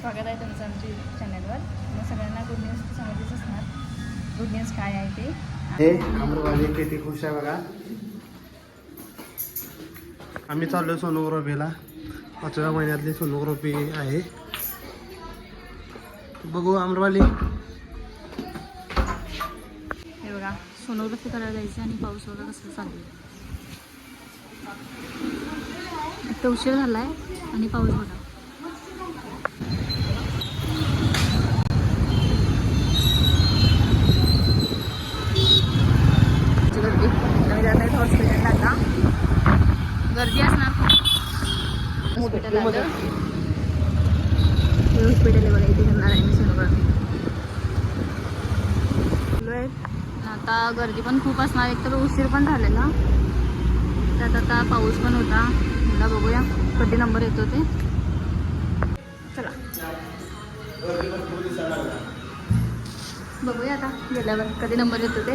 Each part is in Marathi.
स्वागत आहे तुमचं आमच्या चॅनलवर मग सगळ्यांना गुड न्यूज समजलीच असणार. गुड न्यूज काय आहे ते? हे अमरवाली किती खुश आहे बघा. आम्ही चाललो सोनोग्राफीला पाचव्या महिन्यातली सोनोग्राफी आहे. बघू अमरवाली हे बघा सोनोग्राफी करायला जायचं आणि पाऊस वगैरे कसं चालू आता उशीर झाला आहे आणि पाऊस बघा गर्दी आम्ही जात आहेत हॉस्पिटलला आता गर्दी असणार. हॉस्पिटल आलं हे हॉस्पिटल आहे बघा इथे करणार आहे मी सोनोग्राफी आता गर्दी पण खूप असणार एक तर उशीर पण झालेला त्यात आता पाऊस पण होता. मला बघूया. कधी नंबर येतो ते. चला. बघूया आता गेल्यावर कधी नंबर येतो ते.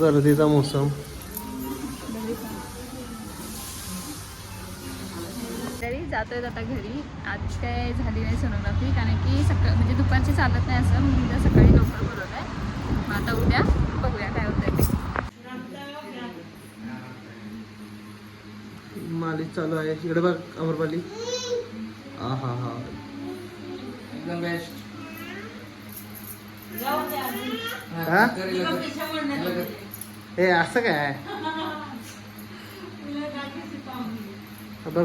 गर्दीचा मोसम. तरी जातोय आता घरी. आज काय झाली नाही सोनोग्राफी कारण की सकाळ म्हणजे दुपारची चालत नाही असं म्हणून उद्या सकाळी लवकर बोलवलं आहे मग आता उद्या बघूया काय होतं ते. मालिश चालू आहे. इकडे बघ अमरपाली. हा. हा? हा एकदम बेस्ट हा हे असं काय? बघ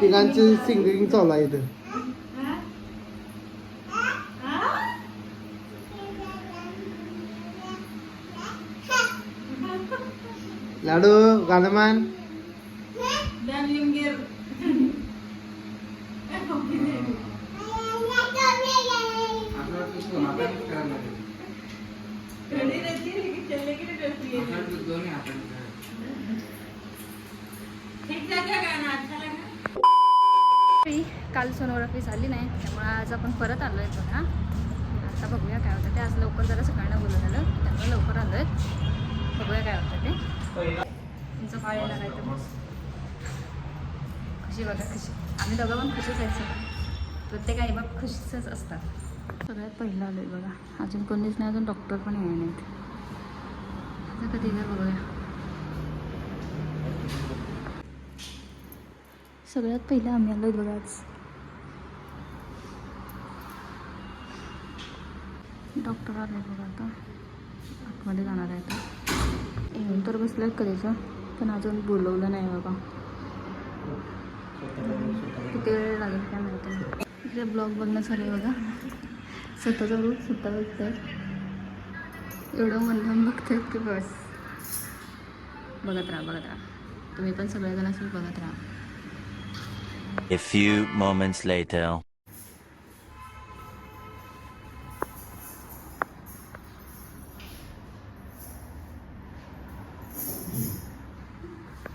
तिघांची सिंगिंग चालू आहे इथं लाडू गाणमान तरी काल सोनोग्राफी झाली नाही त्यामुळे आज आपण परत आलो आहे बघा आता बघूया काय होतं ते. आज लवकर जरा सकाळनं बोलत झालं त्यामुळे लवकर आलो आहेत बघूया काय होतं ते. तुमचं फाळ येणार आहे तर खुशी बघा खुशी. आम्ही दोघं पण खुशीच आहे प्रत्येक आई बाप खुशीच असतात. सगळ्यात पहिलं आलो आहे बघा. अजून कोणीच नाही अजून डॉक्टर पण येणार नाहीत. आता कधी जर बघूया. सगळ्यात पहिलं आम्ही आलो बघा आज. डॉक्टर आले बघा आता. आतमध्ये जाणार आहे आता येऊन तर बसलं कधीचं पण अजून बोलवलं नाही बाबा. किती वेळ लागेल काय माहिती नाही. इकडे ब्लॉग बघणं सर आहे बघा. स्वतःचा रूप स्वतः बघतात एवढं मनधन बघतात की बस. बघत राहा बघत राहा. तुम्ही पण सगळेजण असेल बघत राहा. A few moments later.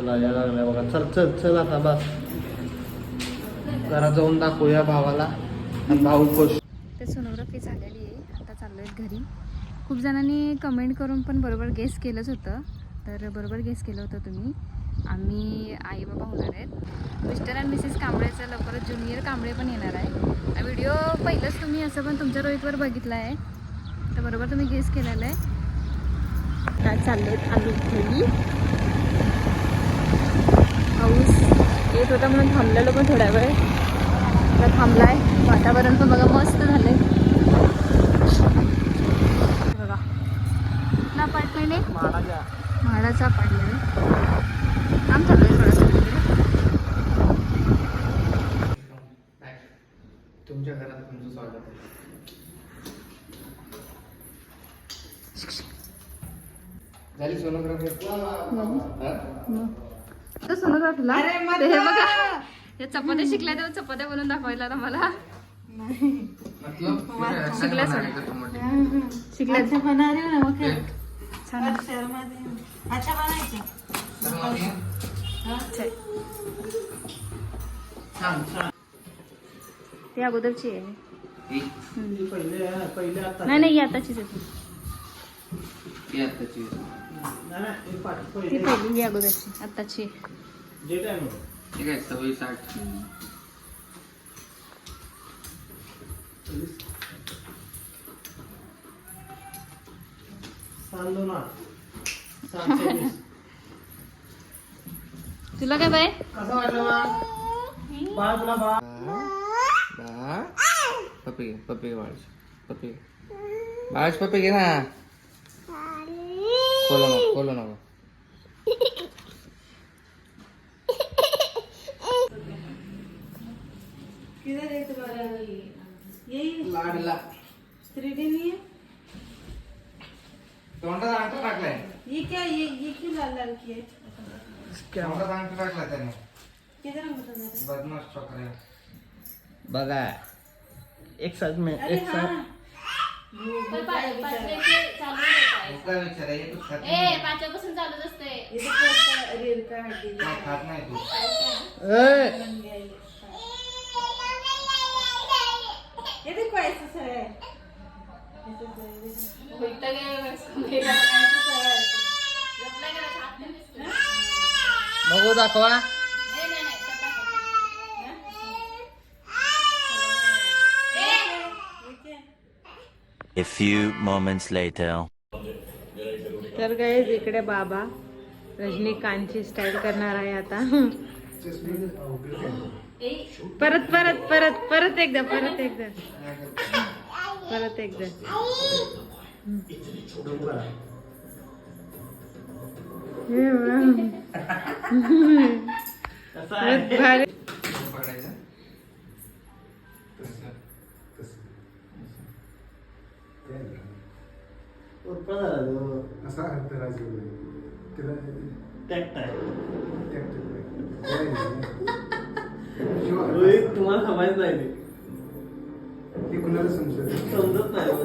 चला या लागल्या बघा. चल चल चल आता बस. जरा जाऊन दाखवूया भावाला. आणि भाऊ खुश. ते सोनोग्राफी झालेली आहे. आता चाललो आहेत घरी. खूप जणांनी कमेंट करून पण बरोबर गेस केलंच होतं. तर बरोबर गेस केलं होतं तुम्ही. आम्ही आई बाबा होणार आहेत. मिस्टर अँड मिसेस कांबळेचं लवकरच ज्युनियर कांबळे पण येणार आहे. व्हिडिओ पहिलंच तुम्ही असं पण तुमच्या रोहितवर बघितला आहे तर बरोबर तुम्ही गेस केलेलं आहे. काय चालले आलू घरी पाऊस येत होता म्हणून थांबलेलो पण थोड्या वेळ. आता थांबलाय. वातावरण पण बघा मस्त झालंय. बघा. कुठला अपार्टमेंट आहे? म्हाडाचा अपार्टमेंट आम चाललंय थोडंसं तिकडे. तुमच्या घरात तुमचं स्वागत आहे. झाली सोनोग्राफी? तर सोनोग्राफीला अरे मग ते हे बघा. हे चपात्या शिकल्या तेव्हा चपात्या बनवून दाखवायला ना मला. शिकल्या सोड. रही हो ना वो क्या छान आहे. शर्मा दे अच्छा. बनायचं ती अगोदरची आहे. नाही नाही ही आताचीच आहे. ती. हे ती पहिले. पहिली अगोदरची आताची जे काय मग? ठीक आहे सव्वीस साठ सात दोन आठ. सात. तुला काय बाय कसं वाटलं बा? बाळ तुला बाळ बाळ पप्पी घे पप्पी घे बाळच पप्पी घे बाळच पप्पी घे ना खोलो नको खोलो नको किधर है तुम्हारा यही लाडला। थ्री डी नहीं है तोंडात अंगठा टाकलाय ये क्या ये ये क्यों लाल लाल की है? तोंडात अंगठा टाकलाय त्याने किधर हम बता रहे बदमाश छोकरे। बघा एक साथ में अरे एक साथ हाँ। काय विचार आहे तू खात पाचव्यापासून चालूच असते ये तो कैसा रेल का हड्डी नाही. खात नाही तू? ए, बघू दाखवा. A few moments later. तर काय इकडे बाबा रजनीकांतची स्टाईल करणार आहे आता. परत परत परत परत एकदा परत एकदा. परत एकदा. हे बघा. कसं आहे? असा अर्थ आहे. शिवाय रोहित तुम्हाला समजत नाही. ते. कुणाला समजत समजत नाही हो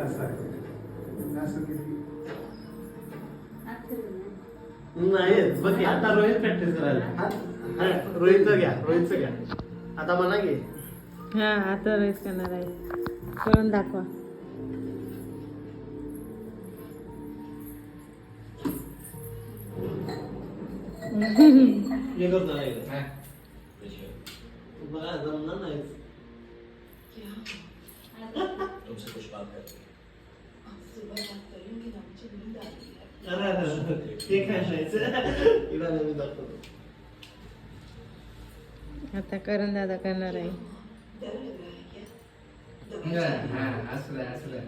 ते. असं आहे असं किती नाही बघ की, आता रोहित प्रॅक्टिस करायला हा, रोहितचं घ्या रोहितचं घ्या आता म्हणा की हा आता रेस करणार आहे करून दाखवा हे करतो नाही का? नाही. बघा जमणार नाही ते काय खायचं? नाही. आता करून दादा करणार आहे हा, असलं असलं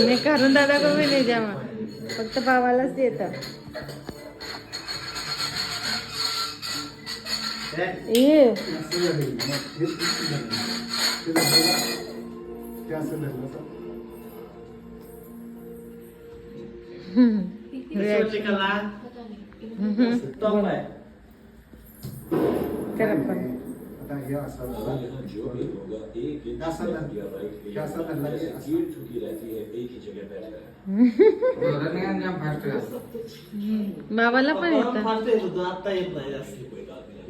मी करून दादा कमी नाही जेव्हा फक्त भावालाच देत ये हे हे. हे. हे बाबाला पण येतं फास्ट येत होतं आता येत नाही जास्त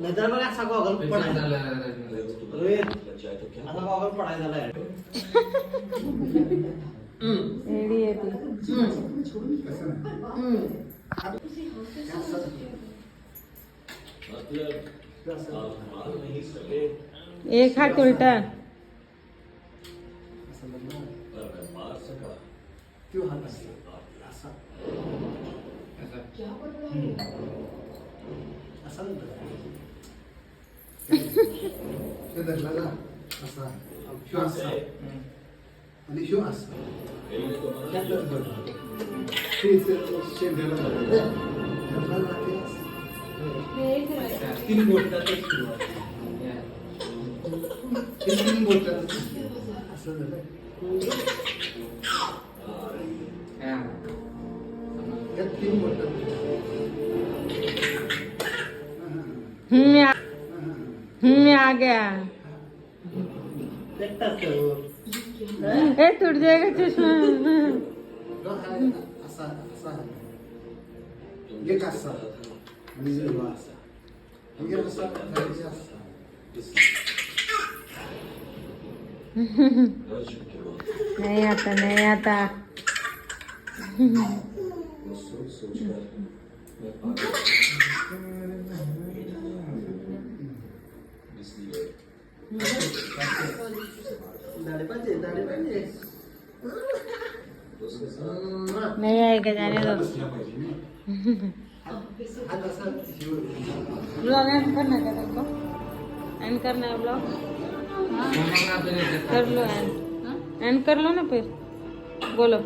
नाहीतर बघा असा गॉगल पडायचा रोहित आता गॉगल पडायचा झालाय एडी येते तसं नाही. हे असं झालं. हे असं झालं. एक हात उलटा असं नाही धरला. ना असा ह्यो असा आणि ह्यो असा शेंड्याला धरलं. ना ते असं. तीन गोष्टातच सुरुवात तीन बोटात असं झालं या तीन बोटात हम्म आ- हम्म आ गया एकटाच तो. ए टूट जाएगा चश्मा ह्यो हा असा असा एक असा आणि ह्यो असा एक असा आणि एक असा नहीं आता नहीं आता दाढी पाहिजे दाढी पाहिजे नहीं हात असा ह्यो ब्लॉग एंड करना क्या तुमको एंड करना है ब्लॉग कर लो एंड एंड कर लो ना फिर बोलो